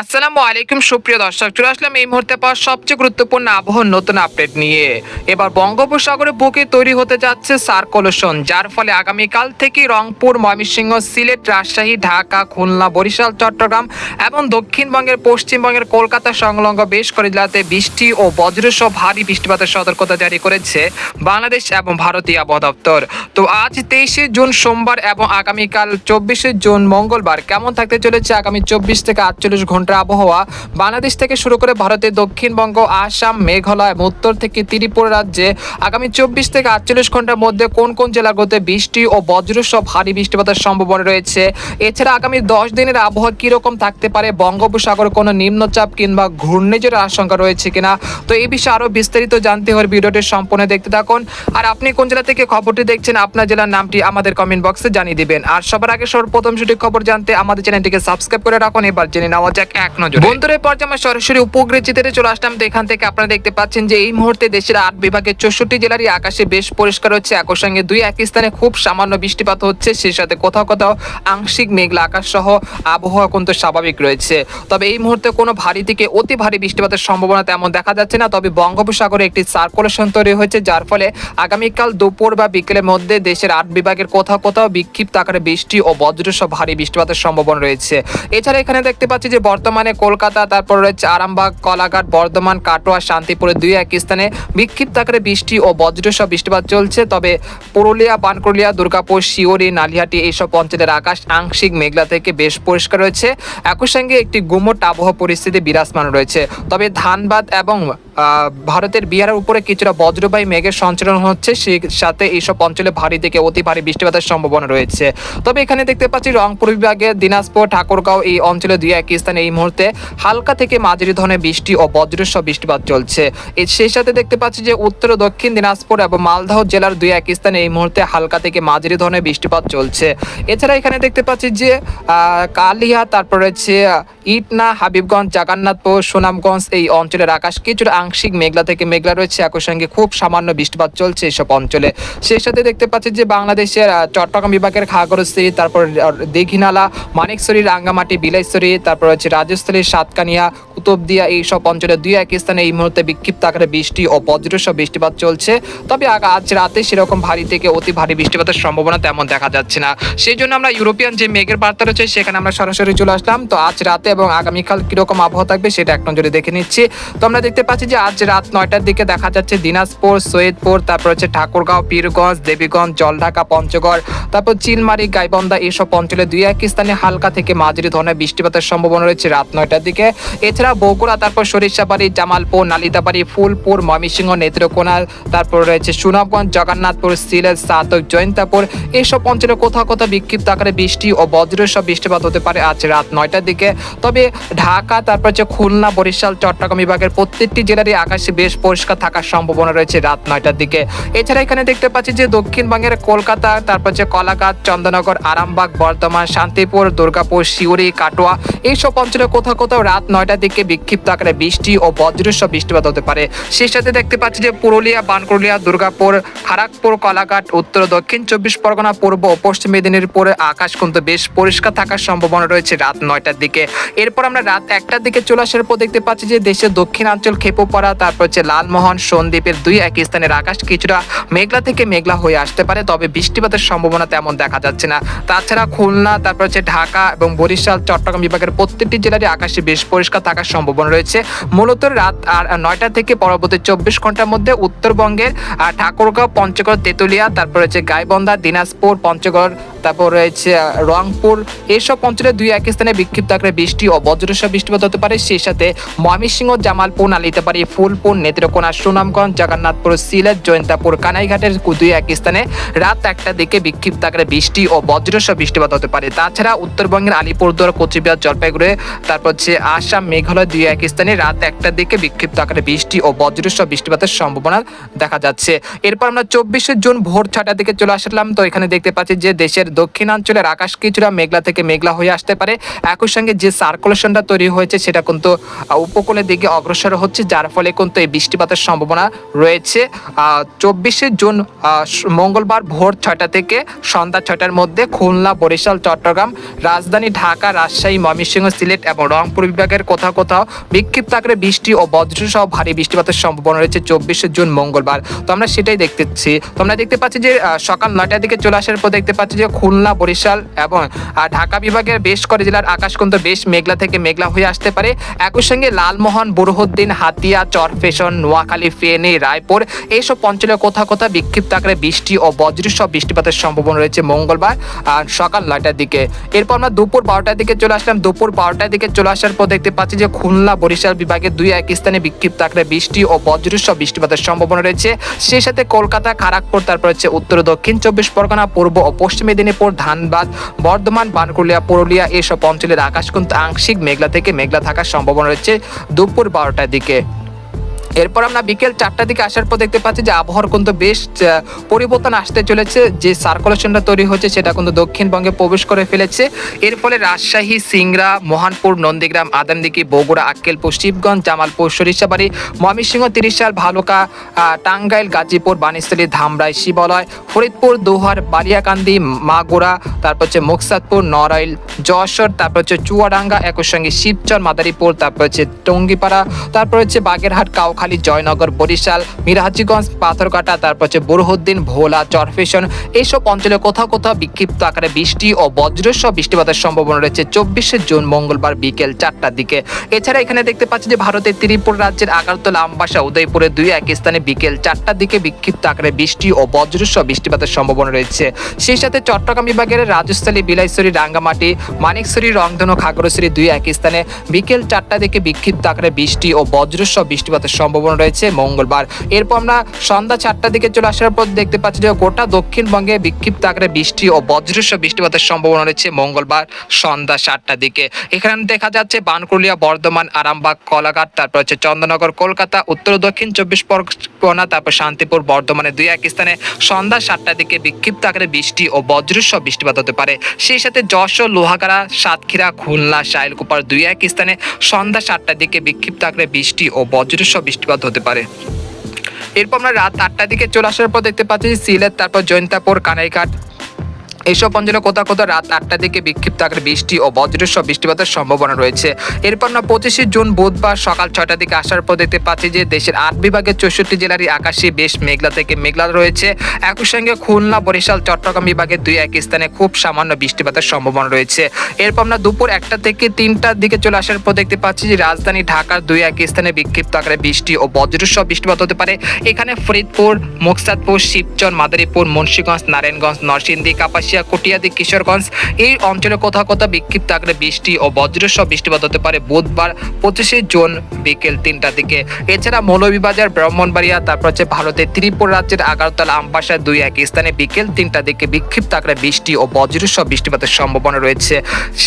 আসসালামু আলাইকুম, সুপ্রিয় দর্শক। চলে আসলাম এই মুহূর্তে পাওয়া সবচেয়ে গুরুত্বপূর্ণ আবহাওয়ার নতুন আপডেট নিয়ে। এবার বঙ্গোপসাগরে বুকে তৈরি হতে যাচ্ছে সার্কুলেশন যার ফলে আগামীকাল থেকে রংপুর, ময়মনসিংহ, সিলেট, রাজশাহী, ঢাকা, খুলনা, বরিশাল, চট্টগ্রাম এবং দক্ষিণবঙ্গের, পশ্চিমবঙ্গের, কলকাতা সংলগ্ন বেশ করে জেলাতে বৃষ্টি ও বজ্রসহ ভারী বৃষ্টিপাতের সতর্কতা জারি করেছে বাংলাদেশ এবং ভারতীয় আবহাওয়া দপ্তর। তো আজ তেইশে জুন সোমবার এবং আগামীকাল চব্বিশে জুন মঙ্গলবার কেমন থাকতে চলেছে? আগামী চব্বিশ থেকে আটচল্লিশ ঘণ্টার আবহাওয়া। বাংলাদেশ থেকে শুরু করে ভারতের দক্ষিণবঙ্গ, আসাম, মেঘালয় এবং উত্তর থেকে ত্রিপুরা রাজ্যে আগামী চব্বিশ থেকে আটচল্লিশ ঘণ্টার মধ্যে কোন কোন জেলাগুলোতে বৃষ্টি ও বজ্রসহ ভারী বৃষ্টিপাতের সম্ভাবনা রয়েছে? এছাড়া আগামী দশ দিনের আবহাওয়া কীরকম থাকতে পারে? বঙ্গোপসাগর কোনো নিম্নচাপ কিংবা ঘূর্ণিঝড়ের আশঙ্কা রয়েছে কিনা? তো এই বিষয়ে আরও বিস্তারিত জানতে হলে ভিডিওটি সম্পূর্ণ দেখতে থাকুন। আর আপনি কোন জেলা থেকে খবরটি দেখছেন, আপনার জেলার নামটি আমাদের কমেন্ট বক্সে জানিয়ে দিবেন। আর সবার আগে সর্বপ্রথম সঠিক খবর জানতে আমাদের চ্যানেলটিকে সাবস্ক্রাইব করে রাখুন। এবার জেনে নেওয়া যাক এক নজর। বন্ধুদের পর্যায়ে আমরা সরাসরি উপগ্রহ চিত্রে চলে আসলাম। তো এখান থেকে আপনারা দেখতে পাচ্ছেন যে এই মুহূর্তে দেশের আট বিভাগের চৌষট্টি জেলারই আকাশে বেশ পরিষ্কার হচ্ছে একই সঙ্গে দুই এক স্থানে খুব সামান্য বৃষ্টিপাত হচ্ছে। সেই সাথে কোথাও কোথাও আংশিক মেঘলা আকাশ সহ আবহাওয়া কিন্তু স্বাভাবিক রয়েছে। তবে এই মুহূর্তে কোনো ভারী থেকে অতি ভারী বৃষ্টিপাতের সম্ভাবনা তেমন দেখা যাচ্ছে না। তবে বঙ্গোপসাগরে একটি সার্কুলেশন তৈরি হয়েছে, যার ফলে আগামীকাল দুপুর বা বিকেলের মধ্যে দেশের আট বিভাগের কোথাও কোথাও বিক্ষিপ্ত আকারে বৃষ্টি ও বজ্রসহ ভারী বৃষ্টিপাতের সম্ভাবনা রয়েছে। এছাড়া এখানে দেখতে পাচ্ছি যে বর্তমানে কলকাতা, তারপর রয়েছে আরামবাগ, কলাঘাট, বর্ধমান, কাটোয়া শান্তিপুরে দুই এক স্থানে বিক্ষিপ্ত আকারে বৃষ্টি ও বজ্রসহ বৃষ্টিপাত চলছে। তবে পুরুলিয়া পানকুলিয়া দুর্গাপুর শিওরি নালিহাটি এইসব অঞ্চলের আকাশ আংশিক মেঘলা থেকে বেশ পরিষ্কার রয়েছে। একই সঙ্গে একটি গুমট আবহাওয়া পরিস্থিতি বিরাজমান রয়েছে। তবে ধানবাদ এবং ভারতের বিহারের উপরে কিছুটা বজ্রবায়ু মেঘের সঞ্চালন হচ্ছে, সেই সাথে এইসব অঞ্চলে ভারী থেকে অতি ভারী বৃষ্টিপাতের সম্ভাবনা রয়েছে। তবে এখানে দেখতে পাচ্ছি রংপুর বিভাগের দিনাজপুর, ঠাকুরগাঁও এই অঞ্চলে দুই এক স্থানে এই মুহূর্তে হালকা থেকে মাঝারি ধরনের বৃষ্টি ও বজ্রসহ বৃষ্টিপাত চলছে। সেই সাথে দেখতে পাচ্ছি যে উত্তর ও দক্ষিণ দিনাজপুর এবং মালদহ জেলার দুই এক স্থানে এই মুহূর্তে হালকা থেকে মাঝারি ধরনের বৃষ্টিপাত চলছে। এছাড়া এখানে দেখতে পাচ্ছি যে কালিয়া, তারপর রয়েছে ইটনা, হাবিবগঞ্জ, জাগান্নাথপুর, সুনামগঞ্জ এই অঞ্চলের আকাশ কিছুটা আংশিক মেঘলা থেকে মেঘলা রয়েছে একই সঙ্গে খুব সামান্য বৃষ্টিপাত চলছে এইসব অঞ্চলে। সেই সাথে দেখতে পাচ্ছি যে বাংলাদেশের চট্টগ্রাম বিভাগের খাগড়শ্রী তারপর দীঘিনালা, মানিকছড়ি, রাঙ্গামাটি, বিলাইছড়ি, তারপর হচ্ছে রাজস্থলী সাতকানিয়া, কুতুবদিয়া এই সব অঞ্চলে দুই এক স্থানে এই মুহূর্তে বিক্ষিপ্ত আকারে বৃষ্টি ও বজ্রসহ বৃষ্টিপাত চলছে। তবে আজ রাতে সেরকম ভারী থেকে অতি ভারী বৃষ্টিপাতের সম্ভাবনা তেমন দেখা যাচ্ছে না। সেই জন্য আমরা ইউরোপিয়ান যে মেঘের বার্তা রয়েছে, সেখানে আমরা সরাসরি চলে আসলাম। তো আজ রাতে এবং আগামীকাল কীরকম আবহাওয়া থাকবে, সেটা এক নজরে দেখে নিচ্ছি। তো আমরা দেখতে পাচ্ছি যে আজ রাত নয়টার দিকে দেখা যাচ্ছে দিনাজপুর, সৈয়দপুর, তারপর হচ্ছে ঠাকুরগাঁও, পীরগঞ্জ, দেবীগঞ্জ, জলঢাকা, পঞ্চগড়, তারপর চিলমারি, গাইবন্ধা এইসব অঞ্চলে দুই এক স্থানে হালকা থেকে মাঝারি ধরনের বৃষ্টিপাতের সম্ভাবনা রয়েছে রাত নয়টার দিকে। এছাড়া বগুড়া, তারপর সরিষাবাড়ি, জামালপুর নালিতাবাড়ি ফুলপুর, ময়মনসিংহ, নেত্রকোনা, তারপর রয়েছে সুনামগঞ্জ, জগন্নাথপুর, সিলেট, সাতক, জয়ন্তাপুর। এইসব অঞ্চলে কোথাও কোথাও বিক্ষিপ্ত আকারে বৃষ্টি ও বজ্রসহ বৃষ্টিপাত হতে পারে আজ রাত নয়টার দিকে। তবে ঢাকা, তারপর হচ্ছে খুলনা, বরিশাল, চট্টগ্রাম বিভাগের প্রত্যেকটি জেলারই আকাশে বেশ পরিষ্কার থাকার সম্ভাবনা রয়েছে রাত নয়টার দিকে। এছাড়া এখানে দেখতে পাচ্ছি যে দক্ষিণবঙ্গের কলকাতা, তারপর হচ্ছে কলাঘাট, চন্দ্রনগর, আরামবাগ, বর্ধমান, শান্তিপুর, দুর্গাপুর শিউরি কাটোয়া এইসব অঞ্চলে কোথাও কোথাও রাত নয়টার দিকে বিক্ষিপ্ত আকারে বৃষ্টি ও বজ্রসহ বৃষ্টিপাত হতে পারে। সেই সাথে দেখতে পাচ্ছি যে পুরুলিয়া বানকুলিয়া দুর্গাপুর খড়গপুর কলাঘাট, উত্তর, দক্ষিণ চব্বিশ পরগনা, পূর্ব ও পশ্চিম মেদিনীপুরে আকাশ কিন্তু বেশ পরিষ্কার থাকার সম্ভাবনা রয়েছে রাত নয়টার দিকে। এরপর আমরা রাত একটার দিকে চলে আসার পর দেখতে পাচ্ছি যে দেশের দক্ষিণাঞ্চল খেপুপাড়া তারপর হচ্ছে লালমোহন সন্দ্বীপের দুই এক স্থানের আকাশ কিছুটা মেঘলা থেকে মেঘলা হয়ে আসতে পারে, তবে বৃষ্টিপাতের সম্ভাবনা তেমন দেখা যাচ্ছে না। তাছাড়া খুলনা, তারপর হচ্ছে ঢাকা এবং বরিশাল, চট্টগ্রাম বিভাগের প্রত্যেকটি জেলারই আকাশে বেশ পরিষ্কার থাকার সম্ভাবনা রয়েছে। মূলত রাত আর নয়টা থেকে পরবর্তী চব্বিশ ঘণ্টার মধ্যে উত্তরবঙ্গের ঠাকুরগাঁও, পঞ্চগড়, তেতুলিয়া, তারপর হচ্ছে গাইবন্ধা, দিনাজপুর, পঞ্চগড়, তারপর রয়েছে রংপুর এইসব অঞ্চলে দুই এক স্থানে বিক্ষিপ্ত আকারে বৃষ্টি ও বজ্রসহ বৃষ্টিপাত হতে পারে। সেই সাথে ময়মনসিংহ, জামালপুর নালিতাবাড়ি ফুলপুর নেত্রকোনা সুনামগঞ্জ, জগন্নাথপুর, সিলেট, জয়ন্তাপুর, কানাইঘাটের দুই এক স্থানে রাত একটা দিকে বিক্ষিপ্ত আকারে বৃষ্টি ও বজ্রসহ বৃষ্টিপাত হতে পারে। তাছাড়া উত্তরবঙ্গের আলিপুরদুয়ার, কোচবিহার, জলপাইগুড়ি, তারপর হচ্ছে আসাম, মেঘালয় দুই এক স্থানে রাত একটার দিকে বিক্ষিপ্ত আকারে বৃষ্টি ও বজ্রসহ বৃষ্টিপাতের সম্ভাবনা দেখা যাচ্ছে। এরপর আমরা চব্বিশে জুন ভোর ছটার দিকে চলে আসলাম। তো এখানে দেখতে পাচ্ছি যে দেশের দক্ষিণাঞ্চলের আকাশ কিছুটা মেঘলা থেকে মেঘলা হয়ে আসতে পারে। একই সঙ্গে যে সার্কুলেশনটা তৈরি হয়েছে, সেটা কিন্তু উপকূলের দিকে অগ্রসর হচ্ছে, যার ফলে কিন্তু এই বৃষ্টিপাতের সম্ভাবনা রয়েছে। চব্বিশে জুন মঙ্গলবার ভোর ছয়টা থেকে সন্ধ্যা ছয়টার মধ্যে খুলনা, বরিশাল, চট্টগ্রাম, রাজধানী, ঢাকা, রাজশাহী, ময়মনসিংহ, সিলেট এবং রংপুর বিভাগের কোথাও কোথাও বিক্ষিপ্ত আকারে বৃষ্টি ও বজ্রসহ ভারী বৃষ্টিপাতের সম্ভাবনা রয়েছে চব্বিশে জুন, মঙ্গলবার। তো আমরা সেটাই দেখতেছি। তো আমরা দেখতে পাচ্ছি যে সকাল নয়টার দিকে চলে আসার পর দেখতে পাচ্ছি যে, খুলনা, বরিশাল এবং ঢাকা বিভাগের বেশ করে জেলার আকাশ কিন্তু বেশ মেঘলা থেকে মেঘলা হয়ে আসতে পারে। একই সঙ্গে লালমোহন, বুরহুদ্দিন, হাতিয়া চরফেশন নোয়াখালী, ফেনী, রায়পুর এইসব অঞ্চলে কোথাও কোথাও বিক্ষিপ্ত আকারে বৃষ্টি ও বজ্রসহ বৃষ্টিপাতের সম্ভাবনা রয়েছে মঙ্গলবার আর সকাল নয়টার দিকে। এরপর আমরা দুপুর বারোটার দিকে চলে আসলাম। দুপুর বারোটার দিকে চলে আসার পর দেখতে পাচ্ছি যে খুলনা বরিশাল বিভাগে দুই এক স্থানে বিক্ষিপ্ত আকারে বৃষ্টি ও বজ্রসহ বৃষ্টিপাতের সম্ভাবনা রয়েছে। সেই সাথে কলকাতা খড়গপুর তারপর হচ্ছে উত্তর, দক্ষিণ চব্বিশ পরগনা, পূর্ব ও পশ্চিম মেদিনীপুর, ধানবাদ, বর্ধমান, বানকুলিয়া, পুরুলিয়া এইসব অঞ্চলের আকাশ কিন্তু আংশিক মেঘলা থেকে মেঘলা থাকার সম্ভাবনা রয়েছে দুপুর বারোটার দিকে। এরপর আমরা বিকেল চারটার দিকে আসার পর দেখতে পাচ্ছি যে আবহাওয়ার কিন্তু বেশ পরিবর্তন আসতে চলেছে। যে সার্কুলেশনটা তৈরি হচ্ছে, সেটা কিন্তু দক্ষিণবঙ্গে প্রবেশ করে ফেলেছে। এর ফলে রাজশাহী, সিংড়া, মহানপুর, নন্দীগ্রাম আদানদিকি বগুড়া, আক্কেলপুর, শিবগঞ্জ, জামালপুর, সরিষাবাড়ি, ময়মনসিংহ, তিরিশাল, ভালুকা টাঙ্গাইল, গাজীপুর বানিস্থলী ধামরাই, শিবালয়, ফরিদপুর, দোহার, বালিয়াকান্দি, মাগুরা, তারপর হচ্ছে মুকসাদপুর, নড়াইল, যশোর, তারপর হচ্ছে চুয়াডাঙ্গা একই সঙ্গে শিবচর, মাদারীপুর, তারপর হচ্ছে টঙ্গিপাড়া, তারপর হচ্ছে বাগেরহাট কাউখালী জয়নগর, বরিশাল মিরাহাজিগঞ্জ পাথরকাটা তারপর হচ্ছে বুরহুদ্দিন, ভোলা, চরফেশন, এইসব অঞ্চলে কোথাও কোথাও বিক্ষিপ্ত আকারে বৃষ্টি ও বজ্রসহ বৃষ্টিপাতের সম্ভাবনা রয়েছে চব্বিশে জুন মঙ্গলবার বিকেল চারটার দিকে। এছাড়া এখানে দেখতে পাচ্ছি যে ভারতের ত্রিপুরা রাজ্যের আগারতলা, আমবাসা, উদয়পুরে দুই, এক স্থানে বিকেল চারটার দিকে বিক্ষিপ্ত আকারে বৃষ্টি ও বজ্রসহ বৃষ্টিপাতের সম্ভাবনা রয়েছে। সেই সাথে চট্টগ্রাম বিভাগের রাজস্থলী বিলাইছড়ি, রাঙ্গামাটি, মানিকছড়ি, রংধনু, খাগড়াছড়ি দুই, এক স্থানে বিকেল চারটা থেকে বিক্ষিপ্ত আকারে বৃষ্টি ও বজ্রসহ বৃষ্টিপাতের সম্ভাবনা রয়েছে মঙ্গলবার। এরপর আমরা সন্ধ্যা চারটার দিকে চলে আসার পর দেখতে পাচ্ছি যে গোটা দক্ষিণবঙ্গে বিক্ষিপ্ত আকারে বৃষ্টি ও বজ্রসহ বৃষ্টিপাতের সম্ভাবনা রয়েছে মঙ্গলবার সন্ধ্যা সাতটার দিকে। এখানে দেখা যাচ্ছে বানকুলিয়া বর্ধমান, আরামবাগ, কলাঘাট, তারপর হচ্ছে চন্দ্রনগর, কলকাতা, উত্তর দক্ষিণ চব্বিশ পরগনা, তারপর শান্তিপুর, বর্ধমানে দুই এক স্থানে সন্ধ্যা সাতটার দিকে বিক্ষিপ্ত আকারে বৃষ্টি ও বজ্রসহ বৃষ্টিপাত হতে পারে। সেই সাথে যশোর, লোহাগাড়া, সাতক্ষীরা, খুলনা শাইলকুপার দুই এক স্থানে সন্ধ্যা সাতটার দিকে বিক্ষিপ্ত আকারে বৃষ্টি ও বজ্রসহ বৃষ্টিপাত হতে পারে। এরপর আমরা রাত আটটার দিকে চলে আসার পর দেখতে পাচ্ছি সিলেট, তারপর জৈন্তাপুর, কানাইঘাট। এইসব অঞ্চলে কোথাও কোথাও রাত আটটার দিকে বিক্ষিপ্ত আকারে বৃষ্টি ও বজ্রসহ বৃষ্টিপাতের সম্ভাবনা রয়েছে। এরপর না পঁচিশে জুন বুধবার সকাল ছয়টার দিকে আসার পর দেখতে পাচ্ছি যে দেশের আট বিভাগের চৌষট্টি জেলারই আকাশে বেশ মেঘলা থেকে মেঘলা রয়েছে। একই সঙ্গে খুলনা, বরিশাল, চট্টগ্রাম বিভাগের দুই এক স্থানে খুব সামান্য বৃষ্টিপাতের সম্ভাবনা রয়েছে। এরপর আমরা দুপুর একটা থেকে তিনটার দিকে চলে আসার পর দেখতে পাচ্ছি যে রাজধানী ঢাকার দুই এক স্থানে বিক্ষিপ্ত আকারে বৃষ্টি ও বজ্রসহ বৃষ্টিপাত হতে পারে। এখানে ফরিদপুর মুকসাদপুর শিবচর, মাদারীপুর, মুন্সীগঞ্জ, নারায়ণগঞ্জ, নরসিংদী কাপাসিয়া কটিয়াদি, কিশোরগঞ্জ এই অঞ্চলে কোথাও কোথাও বিক্ষিপ্ত আকারে বৃষ্টি ও বজ্রসহ বৃষ্টিপাত হতে পারে বুধবার পঁচিশে জুন বিকেল তিনটার দিকে। এছাড়া মৌলভীবাজার, ব্রাহ্মণবাড়িয়া, তারপর হচ্ছে ভারতের ত্রিপুরা রাজ্যের আগারতলা আমবাসার দুই এক স্থানে বিকেল তিনটার দিকে বিক্ষিপ্ত আকারে বৃষ্টি ও বজ্রসহ বৃষ্টিপাতের সম্ভাবনা রয়েছে।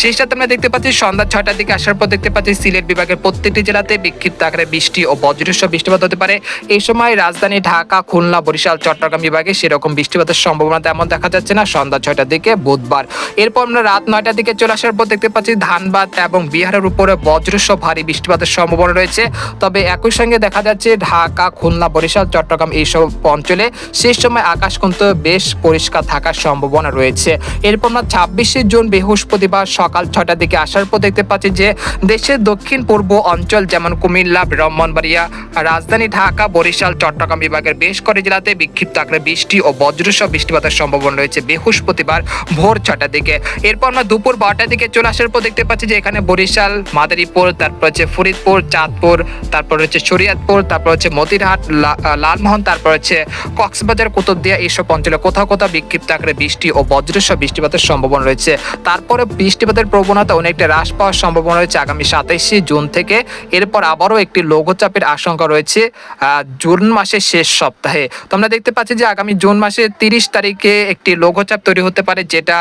সেই সাথে আমরা দেখতে পাচ্ছি, সন্ধ্যা ছয়টার দিকে আসার পর দেখতে পাচ্ছি, সিলেট বিভাগের প্রত্যেকটি জেলাতে বিক্ষিপ্ত আকারে বৃষ্টি ও বজ্রসহ বৃষ্টিপাত হতে পারে। এই সময় রাজধানী ঢাকা, খুলনা, বরিশাল, চট্টগ্রাম বিভাগে সেরকম বৃষ্টিপাতের সম্ভাবনা তেমন দেখা যাচ্ছে না। সন্ধ্যা ছয়টার দিকে বুধবার। এরপর আমরা রাত নয়টার দিকে চলে আসার পর দেখতে পাচ্ছি ধানবাদ এবং বিহারের উপরে বজ্রসহ ভারী বৃষ্টিপাতের সম্ভাবনা রয়েছে। তবে একই সঙ্গে দেখা যাচ্ছে ঢাকা, খুলনা, বরিশাল, চট্টগ্রাম এইসব অঞ্চলে সেই সময় আকাশ কিন্তু বেশ পরিষ্কার থাকার সম্ভাবনা রয়েছে। এরপর আমরা ছাব্বিশে জুন বৃহস্পতিবার সকাল ছটার দিকে আসার পর দেখতে পাচ্ছি যে দেশের দক্ষিণ পূর্ব অঞ্চল যেমন কুমিল্লা, ব্রাহ্মণবাড়িয়া, রাজধানী ঢাকা, বরিশাল, চট্টগ্রাম বিভাগের বেশ কয়েক জেলাতে বিক্ষিপ্ত আকারে বৃষ্টি ও বজ্রসহ বৃষ্টিপাতের সম্ভাবনা রয়েছে। বৃহস্পতিবার ভোর ছটার দিকে। এরপর আমরা দুপুর বারোটার দিকে চলে আসার পর দেখতে পাচ্ছি যে এখানে বরিশাল, মাদারীপুর, তারপর হচ্ছে ফরিদপুর, চাঁদপুর, তারপর হচ্ছে শরিয়াতপুর, তারপর হচ্ছে মতিরহাট লালমোহন, তারপর হচ্ছে কক্সবাজার, কুতুবদিয়া এইসব অঞ্চলে কোথাও কোথাও বিক্ষিপ্ত আকারে বৃষ্টি ও বজ্রসহ বৃষ্টিপাতের সম্ভাবনা রয়েছে। তারপরে বৃষ্টিপাতের প্রবণতা অনেকটা হ্রাস পাওয়ার সম্ভাবনা রয়েছে আগামী সাতাইশে জুন থেকে। এরপর আবারও একটি লঘুচাপের আশঙ্কা রয়েছে জুন মাসের শেষ সপ্তাহে। তো আমরা দেখতে পাচ্ছি যে আগামী জুন মাসের তিরিশ তারিখে একটি লঘুচাপ তৈরি হতে হতে পারে, যেটা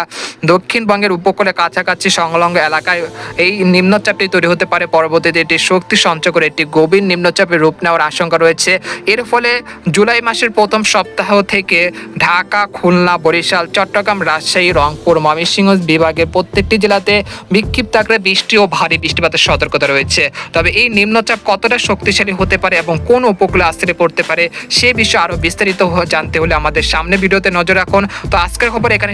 দক্ষিণবঙ্গের উপকূলে কাছাকাছি সংলগ্ন এলাকায় এই নিম্নচাপটি তৈরি হতে পারে। পরবর্তীতে এটি শক্তি সঞ্চয় করে একটি গভীর নিম্নচাপের রূপ নেওয়ার আশঙ্কা রয়েছে। এর ফলে জুলাই মাসের প্রথম সপ্তাহ থেকে ঢাকা, খুলনা, বরিশাল, চট্টগ্রাম, রাজশাহী, রংপুর, ময়মনসিংহ বিভাগের প্রত্যেকটি জেলাতে বিক্ষিপ্ত আকারে বৃষ্টি ও ভারী বৃষ্টিপাতের সতর্কতা রয়েছে। তবে এই নিম্নচাপ কতটা শক্তিশালী হতে পারে এবং কোন উপকূলে আশ্রে পড়তে পারে, সে বিষয়ে আরও বিস্তারিত জানতে হলে আমাদের সামনে ভিডিওতে নজর রাখুন। তো আজকের খবর এখানে